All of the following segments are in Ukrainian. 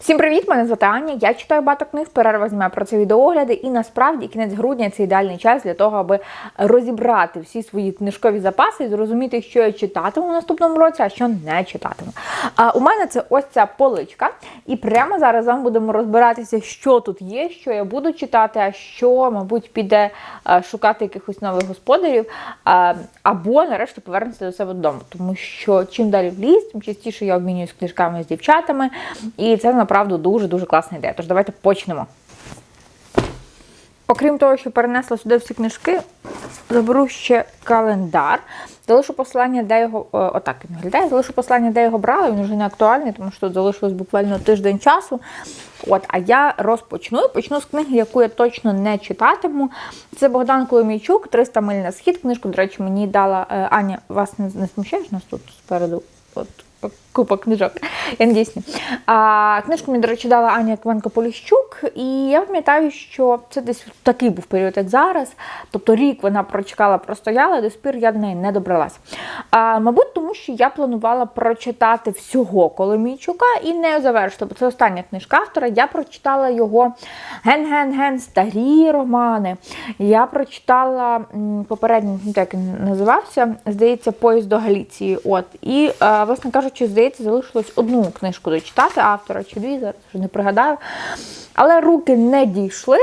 Всім привіт! Мене звати Аня. Я читаю багато книг, перерва знімаю про це відеогляди, і насправді кінець грудня це ідеальний час для того, аби розібрати всі свої книжкові запаси і зрозуміти, що я читатиму в наступному році, а що не читатиму. А у мене це ось ця поличка, і прямо зараз вам будемо розбиратися, що тут є, що я буду читати, а що, мабуть, піде е, шукати якихось нових господарів, е, або нарешті повернеться до себе додому. Тому що чим далі в ліс, тим частіше я обмінююсь книжками з дівчатами, і це направду дуже-дуже класна ідея. Тож давайте почнемо. Окрім того, що перенесла сюди всі книжки, заберу ще календар. Залишу посилання, де його. о, Отак він виглядає. Залишу посилання, де його брала, він вже не актуальний, тому що тут залишилось буквально тиждень часу. От, а я розпочну. Почну з книги, яку я точно не читатиму. Це Богдан Коломійчук, 300 миль на схід. Книжку, до речі, мені дала е, Аня. Вас не, не смущає, що нас тут спереду? От купа книжок. Я не дійсні. А, книжку мені, до речі, дала Аня Кванко Поліщук, і я пам'ятаю, що це десь такий був період, як зараз. Тобто рік вона прочекала, простояла, до спір я до неї не добралась. А, мабуть, тому що я планувала прочитати всього Коломійчука і не завершити, бо це остання книжка автора. Я прочитала його ген-ген-ген, старі романи. Я прочитала попередній, як він називався, здається, Поїзд до Галіції. От. І, е, власне кажучи, здається, залишилось одну книжку дочитати автора чи дві, зараз вже не пригадаю. Але руки не дійшли.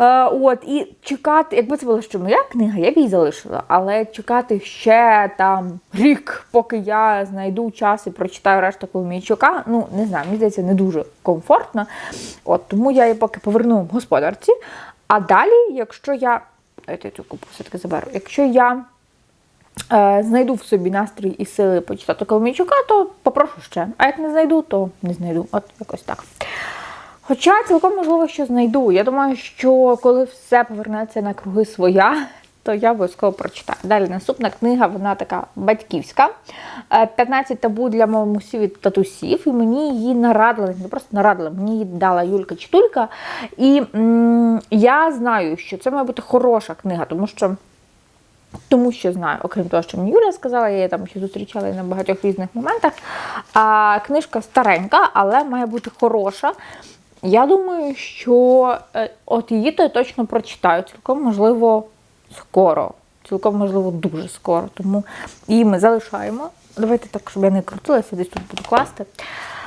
Е, От, і чекати, якби це була ще моя книга, я б її залишила. Але чекати ще там рік, поки я знайду час і прочитаю решту Коломійчука, ну не знаю, мені здається, не дуже комфортно. От, тому я її поки поверну господарці. А далі, якщо я. Я цю купу все-таки заберу. Якщо я знайду в собі настрій і сили почитати Коломійчука, то попрошу ще. А як не знайду, то не знайду. От якось так. Хоча цілком можливо, що знайду. Я думаю, що коли все повернеться на круги своя, то я обов'язково прочитаю. Далі наступна книга, вона така батьківська. Е, 15 табу для мамусів і татусів. І мені її нарадили, не просто нарадили, мені її дала Юлька Читулька. І м, я знаю, що це має бути хороша книга, тому що. Тому що знаю, окрім того, що мені Юля сказала, я її там ще зустрічала на багатьох різних моментах. А, книжка старенька, але має бути хороша. Я думаю, що е, от її то я точно прочитаю. Цілком можливо скоро. Цілком можливо дуже скоро. Тому її ми залишаємо. Давайте так, щоб я не крутилася, десь тут буду класти.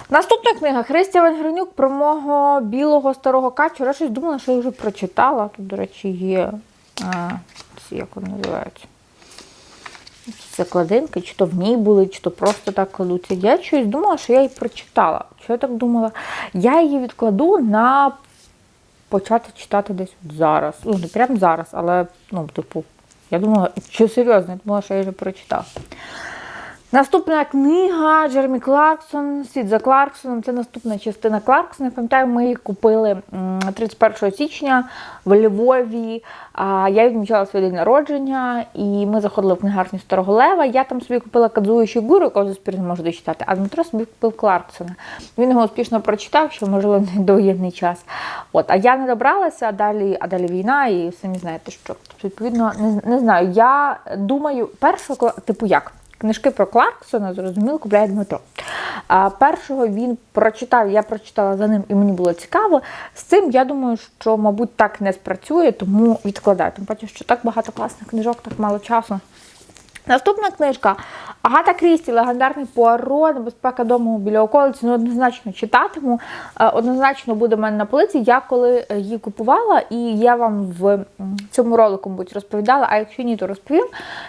Наступна книга Христя Венгренюк про мого білого старого качура. Я щось думала, що я вже прочитала. Тут, до речі, є а, ці, як вони називаються. Це кладинки, чи то в ній були, чи то просто так кладуться. Я щось думала, що я її прочитала. Що я так думала? Я її відкладу на почати читати десь от зараз. Ну, не прямо зараз, але, ну, типу, я думала, що серйозно, я думала, що я вже прочитала. Наступна книга Джеремі Кларксон, Світ за Кларксоном. Це наступна частина Кларксона. Пам'ятаю, ми її купили 31 січня в Львові. Я відмічала своє день народження, і ми заходили в книгарню Старого Лева. Я там собі купила Кадзую Шігуру, якого заспір не можу дочитати, а Дмитро собі купив Кларксона. Він його успішно прочитав, що можливо не довоєнний час. От, а я не добралася, а далі, а далі війна, і самі знаєте, що відповідно не, не знаю. Я думаю, першого типу як. Книжки про Кларксона, зрозуміло, купляє Дмитро. А першого він прочитав, я прочитала за ним, і мені було цікаво. З цим я думаю, що, мабуть, так не спрацює, тому відкладаю. Тим паче, що так багато класних книжок, так мало часу. Наступна книжка Агата Крісті, легендарний Пуаро, небезпека дому біля околиці. Ну, однозначно читатиму. Е, Однозначно буде в мене на полиці. Я коли е, її купувала, і я вам в цьому ролику мабуть, розповідала, а якщо ні, то розповім.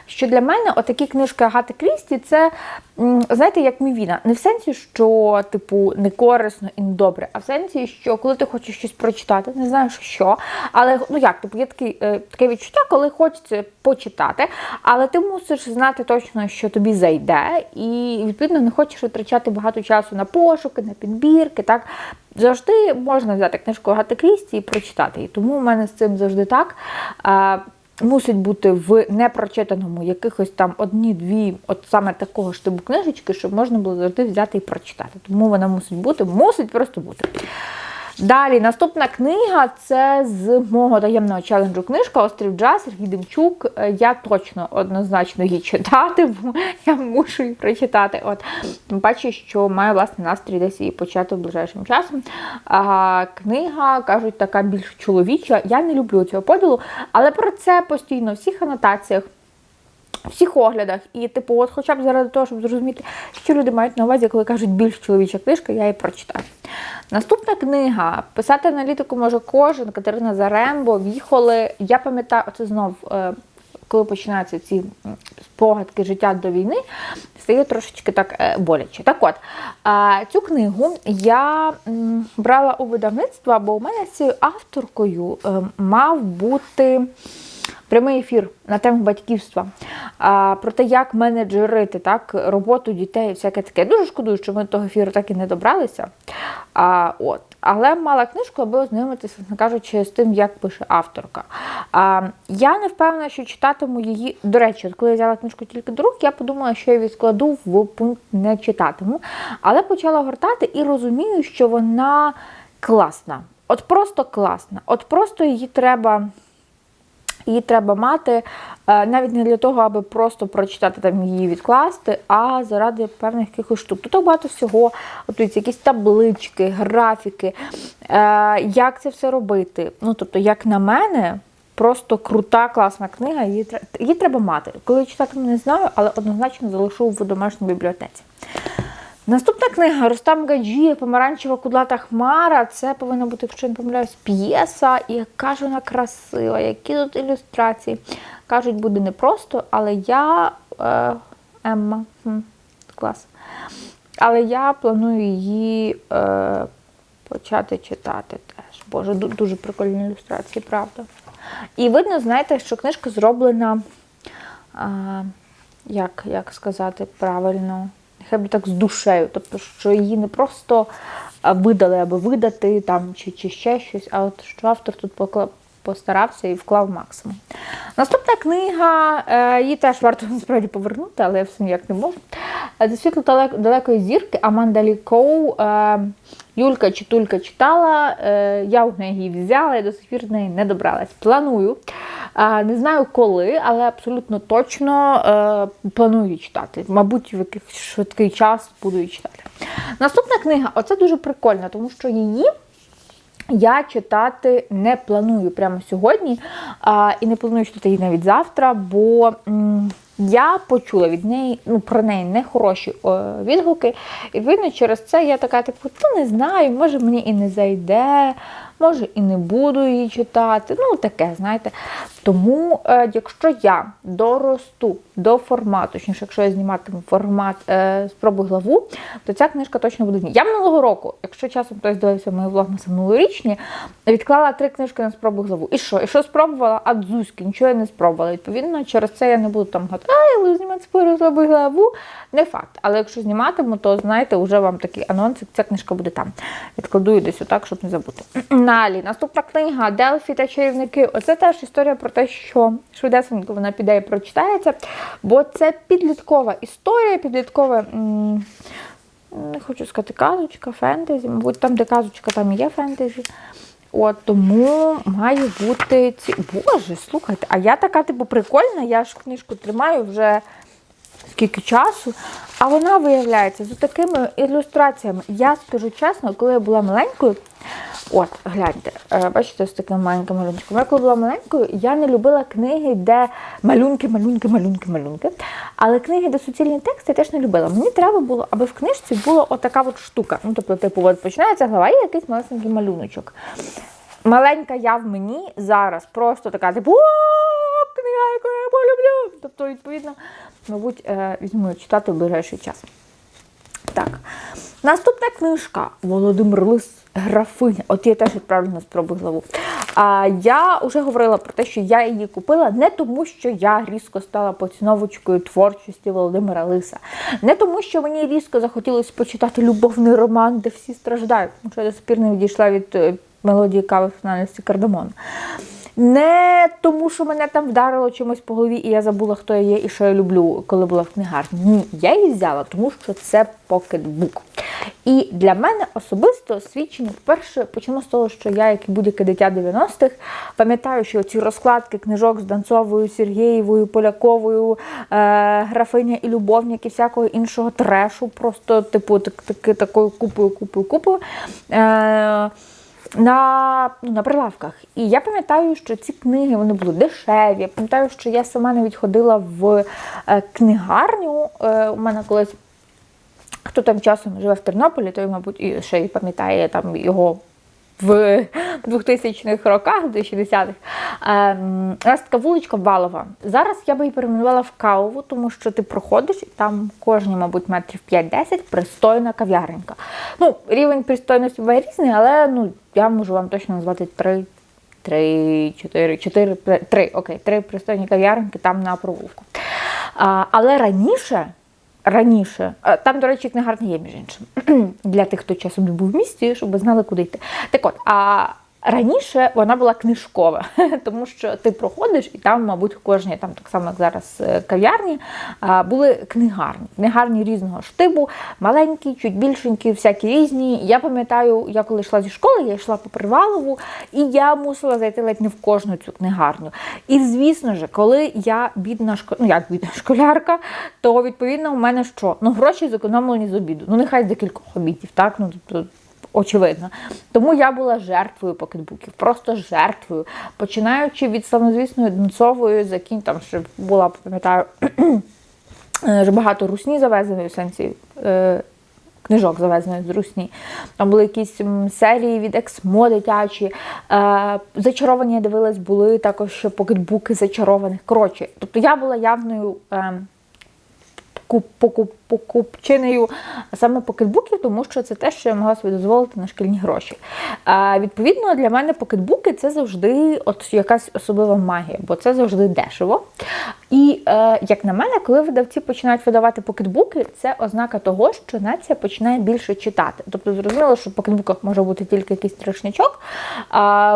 Що для мене отакі книжки Агати Крісті це, знаєте, як мівіна. Не в сенсі, що, типу, не корисно і не добре, а в сенсі, що коли ти хочеш щось прочитати, не знаєш що. Але ну як, типу, є такий, е, таке відчуття, коли хочеться почитати, але ти мусиш знати точно, що тобі зайде, і відповідно не хочеш витрачати багато часу на пошуки, на підбірки. Так завжди можна взяти книжку Агати Крісті і прочитати її. Тому в мене з цим завжди так. Мусить бути в непрочитаному якихось там одні-дві, от саме такого ж типу книжечки, щоб можна було завжди взяти і прочитати. Тому вона мусить бути, мусить просто бути. Далі, наступна книга це з мого таємного челенджу книжка Острів Джаз Сергій Демчук. Е, Я точно однозначно її читатиму. Я мушу її прочитати. От тим паче, що маю власний настрій десь її почати ближайшим часом. А, книга, кажуть, така більш чоловіча. Я не люблю цього поділу, але про це постійно в всіх анотаціях. Всіх оглядах, і типу, от хоча б заради того, щоб зрозуміти, що люди мають на увазі, коли кажуть більш чоловіча книжка, я її прочитаю. Наступна книга писати аналітику може кожен Катерина Зарембо, Віхоли. Я пам'ятаю, це знов, е, коли починаються ці спогадки життя до війни, стає трошечки так е, боляче. Так от, цю книгу я брала у видавництво, бо у мене з цією авторкою е, мав бути прямий ефір на тему батьківства, а, про те, як менеджерити так, роботу дітей і всяке таке. Дуже шкодую, що ми до того ефіру так і не добралися. А, от. Але мала книжку, аби ознайомитися, власне кажучи, з тим, як пише авторка. А, я не впевнена, що читатиму її. До речі, от коли я взяла книжку тільки до рук, я подумала, що я відкладу в пункт не читатиму. Але почала гортати і розумію, що вона класна. От просто класна. От просто її треба. Її треба мати е, навіть не для того, аби просто прочитати там її відкласти, а заради певних якихось штук. Тут багато всього, от якісь таблички, графіки, е, як це все робити. Ну, тобто, як на мене, просто крута, класна книга, її, її треба мати. Коли читатиму, не знаю, але однозначно залишу в домашній бібліотеці. Наступна книга Рустам Гаджієв Помаранчева кудлата хмара. Це повинна бути, якщо я не помиляюсь, п'єса. І яка ж вона красива, які тут ілюстрації. Кажуть, буде непросто, але я. Е, Емма. Хм, клас. Але я планую її е, почати читати теж. Боже, дуже прикольні ілюстрації, правда. І видно, знаєте, що книжка зроблена. А, як, як сказати правильно, нехай би так з душею. Тобто, що її не просто видали, аби видати там, чи, чи ще щось, а от що автор тут покла- постарався і вклав максимум. Наступна книга, е, її теж варто насправді повернути, але я все ніяк не можу. Е, світло далекої зірки Аманда Лікоу. Е, Юлька чи Тулька читала, я у неї її взяла і до сих пір до неї не добралась. Планую. Е, Не знаю коли, але абсолютно точно е, планую читати. Мабуть, в якийсь швидкий час буду її читати. Наступна книга, оце дуже прикольно, тому що її. Я читати не планую прямо сьогодні, а, і не планую читати її навіть завтра, бо м, я почула від неї, ну про неї нехороші о, відгуки. І відповідно через це я така, типу, ну не знаю, може мені і не зайде, може і не буду її читати. Ну, таке, знаєте. Тому, е, якщо я доросту до формату, точніше, якщо я зніматиму формат е, спробуй главу, то ця книжка точно буде. Я минулого року, якщо часом хтось дивився мої влогмаси минулорічні, відклала три книжки на спробуй главу. І що? І що спробувала? А дзузьки, нічого я не спробувала. Відповідно, через це я не буду там гадати, а я буду знімати спробуй главу. Не факт. Але якщо зніматиму, то знаєте, вже вам такий анонс, ця книжка буде там. Відкладу її десь отак, щоб не забути. Далі, наступна книга Делфі та чарівники. Оце теж історія про те, що швидесенько вона піде і прочитається, бо це підліткова історія, підліткова. Не хочу сказати казочка, фентезі. Мабуть, там, де казочка, там і є фентезі. От тому має бути ці. Боже, слухайте, а я така, типу, прикольна, я ж книжку тримаю вже скільки часу, а вона виявляється з такими ілюстраціями. Я скажу чесно, коли я була маленькою, от, гляньте, е, бачите, з таким маленьким малюнчиком. Я коли була маленькою, я не любила книги, де малюнки, малюнки, малюнки, малюнки. Але книги, де суцільні тексти, я теж не любила. Мені треба було, аби в книжці була отака от штука. Ну, тобто, типу, от починається глава і якийсь малесенький малюночок. Маленька я в мені зараз просто така, типу, «О, книга, яку я полюблю. Тобто, відповідно, мабуть, е, візьму читати в ближайший час. Так. Наступна книжка Володимир Лис Графиня. От я теж відправлю на спробу главу. А я вже говорила про те, що я її купила не тому, що я різко стала поціновочкою творчості Володимира Лиса, не тому, що мені різко захотілося почитати любовний роман, де всі страждають, тому що я до сих пір не відійшла від е, мелодії кави фінальності кардамон. Не тому, що мене там вдарило чимось по голові, і я забула, хто я є і що я люблю, коли була в книгарні. Ні, я її взяла, тому що це покетбук. І для мене особисто свідчення, по-перше, почнемо з того, що я, як і будь-яке дитя 90-х, пам'ятаю, що ці розкладки книжок з Данцовою, Сергієвою, Поляковою, е, графиня і любовник і всякого іншого трешу, просто типу так, так, такою купою, купою, купою. Е, на, ну, на прилавках. І я пам'ятаю, що ці книги вони були дешеві. Я пам'ятаю, що я сама навіть ходила в е, книгарню. Е, у мене колись хто там часом живе в Тернополі, той, мабуть, і ще й пам'ятає там його в 2000-х роках, 2010-х. Ем, у нас така вуличка Балова. Зараз я би її перейменувала в кавову, тому що ти проходиш і там кожні, мабуть, метрів 5-10 пристойна кав'яренька. Ну, рівень пристойності буває різний, але ну, я можу вам точно назвати три. Три, чотири, чотири, три, окей, три пристойні кав'яренки там на провулку. А, але раніше, раніше, там, до речі, книгарня є, між іншим, для тих, хто часом не був в місті, щоб знали, куди йти. Так от, а раніше вона була книжкова, тому що ти проходиш, і там, мабуть, кожній, там так само, як зараз е, кав'ярні, були книгарні. Книгарні різного штибу, маленькі, чуть більшенькі, всякі різні. Я пам'ятаю, я коли йшла зі школи, я йшла по Привалову, і я мусила зайти ледь не в кожну цю книгарню. І звісно ж, коли я бідна шко... ну як бідна школярка, то відповідно у мене що? Ну, гроші зекономлені з обіду. Ну, нехай декількох обідів, так? Ну, тобто, очевидно. Тому я була жертвою покетбуків, просто жертвою. Починаючи від славнозвісної Донцової, закінь там ще була, пам'ятаю, е, багато русні завезеної в сенсі. Е, Книжок завезених з Русні. Там були якісь серії від Ексмо дитячі. Е, зачаровані я дивилась, були також покетбуки зачарованих. Коротше, тобто я була явною е, куп- покуп- покупчиною саме покетбуків, тому що це те, що я могла собі дозволити на шкільні гроші. А, відповідно, для мене покетбуки це завжди от якась особлива магія, бо це завжди дешево. І е, як на мене, коли видавці починають видавати покетбуки, це ознака того, що нація починає більше читати. Тобто зрозуміло, що в покетбуках може бути тільки якийсь трошнячок,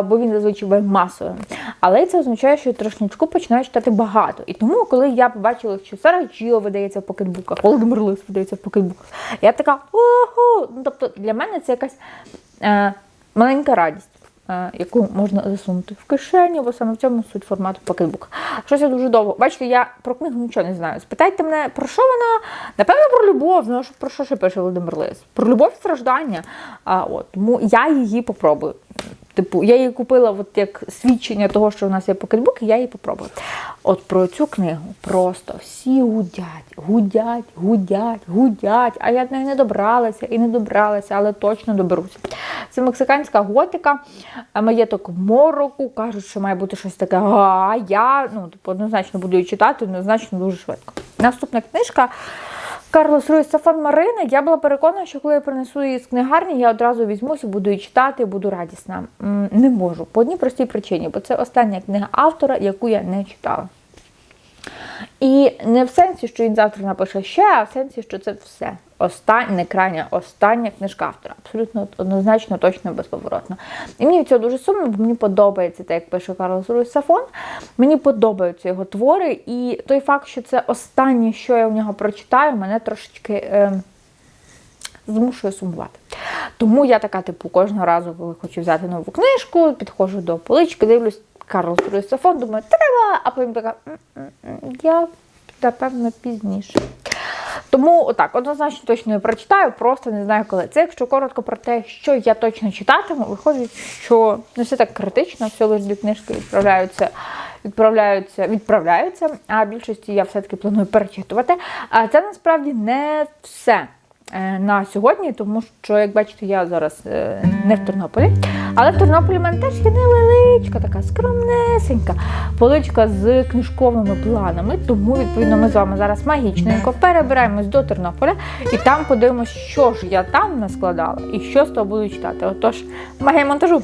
бо він зазвичай буває масовим. Але це означає, що трошнячку починають читати багато. І тому, коли я побачила, що Сара Джіо видається в покетбуках, Володимир Лис видається в покетбуках, я така ого! Ну, тобто для мене це якась е, маленька радість. е, Яку можна засунути в кишеню, бо саме в цьому суть формату покетбук. Щось я дуже довго. Бачите, я про книгу нічого не знаю. Спитайте мене, про що вона? Напевно, про любов. Ну, про що ще пише Володимир Лис? Про любов і страждання. А, от, тому я її попробую. Типу, я її купила от як свідчення того, що в нас є покетбуки, я її попробую. От про цю книгу просто всі гудять, гудять, гудять, гудять. А я до неї не добралася і не добралася, але точно доберуся. Це мексиканська готика, маєток мороку. Кажуть, що має бути щось таке. А я ну, типу, однозначно буду її читати, однозначно дуже швидко. Наступна книжка. Карлос Руїс Сафан Марина. Я була переконана, що коли я принесу її з книгарні, я одразу візьмуся, буду її читати, буду радісна. Не можу. По одній простій причині, бо це остання книга автора, яку я не читала. І не в сенсі, що він завтра напише ще, а в сенсі, що це все. Остання, не крайня, остання книжка автора. Абсолютно однозначно, точно, безповоротно. І мені від цього дуже сумно, бо мені подобається те, як пише Карлос Руїс. Мені подобаються його твори, і той факт, що це останнє, що я в нього прочитаю, мене трошечки е, змушує сумувати. Тому я така, типу, кожного разу, коли хочу взяти нову книжку, підходжу до полички, дивлюсь Карлос Руїс Сафон, думаю, треба, а потім така, я напевно пізніше. Тому отак, однозначно точно не прочитаю, просто не знаю коли. Це якщо коротко про те, що я точно читатиму, виходить, що не все так критично, все лише дві книжки відправляються, відправляються, відправляються, а більшості я все-таки планую перечитувати. А це насправді не все. е, На сьогодні, тому що, як бачите, я зараз е, не в Тернополі, але в Тернополі в мене теж є невеличка, така скромнесенька поличка з книжковими планами. Тому, відповідно, ми з вами зараз магічненько перебираємось до Тернополя і там подивимось, що ж я там наскладала і що з того буду читати. Отож, магія монтажу.